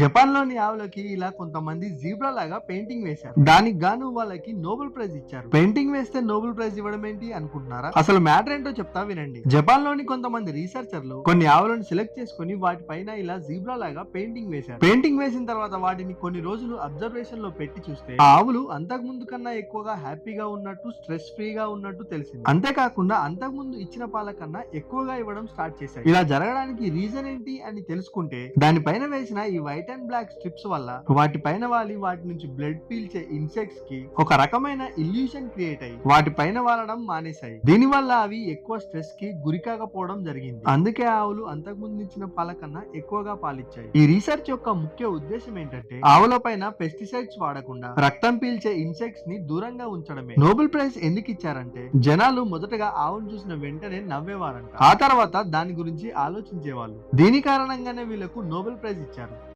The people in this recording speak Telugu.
జపాన్లోని ఆవులకి ఇలా కొంతమంది జీబ్రా లాగా పెయింటింగ్ వేశారు. దానికి గాను వాళ్ళకి నోబెల్ ప్రైజ్ ఇచ్చారు. పెయింటింగ్ వేస్తే నోబెల్ ప్రైజ్ ఇవ్వడం ఏంటి అనుకుంటున్నారా? అసలు మ్యాటర్ ఏంటో చెప్తా వినండి. జపాన్లోని కొంతమంది రీసెర్చర్లు కొన్ని ఆవులను సెలెక్ట్ చేసుకుని వాటి పైన ఇలా జీబ్రా లాగా పెయింటింగ్ వేశారు. పెయింటింగ్ వేసిన తర్వాత వాటిని కొన్ని రోజులు అబ్జర్వేషన్లో పెట్టి చూస్తే ఆ ఆవులు అంతకు ముందు కన్నా ఎక్కువగా హ్యాపీగా ఉన్నట్టు స్ట్రెస్ ఫ్రీగా ఉన్నట్టు తెలిసింది. అంతేకాకుండా అంతకు ముందు ఇచ్చిన పాల కన్నా ఎక్కువగా ఇవ్వడం స్టార్ట్ చేశారు ఇలా జరగడానికి రీజన్ ఏంటి అని తెలుసుకుంటే దానిపైన వేసిన ఈ వైట్ అండ్ బ్లాక్ స్ట్రిప్స్ వల్ల వాటి పైన వాలి వాటి నుంచి బ్లడ్ పీల్చే ఇన్సెక్ట్స్కి ఒక రకమైన ఇల్యూషన్ క్రియేట్ అయ్యి వాటి పైన వాలడం మానేశాయి. దీని వల్ల అవి ఎక్కువ స్ట్రెస్కి గురి కాకపోవడం జరిగింది. అందుకే ఆవులు అంతకు ముందు ఇచ్చిన పాల కన్నా ఎక్కువగా పాలిచ్చాయి. ఈ రీసెర్చ్ యొక్క ముఖ్య ఉద్దేశం ఏంటంటే ఆవుల పైన పెస్టిసైడ్స్ వాడకుండా రక్తం పీల్చే ఇన్సెక్ట్స్ని దూరంగా ఉంచడమే. నోబెల్ ప్రైజ్ ఎందుకు ఇచ్చారంటే జనాలు మొదటగా ఆవును చూసిన వెంటనే నవ్వేవారంట. ఆ తర్వాత దాని గురించి ఆలోచించేవాళ్ళు. దీని కారణంగానే వీళ్ళకు నోబెల్ ప్రైజ్ ఇచ్చారు.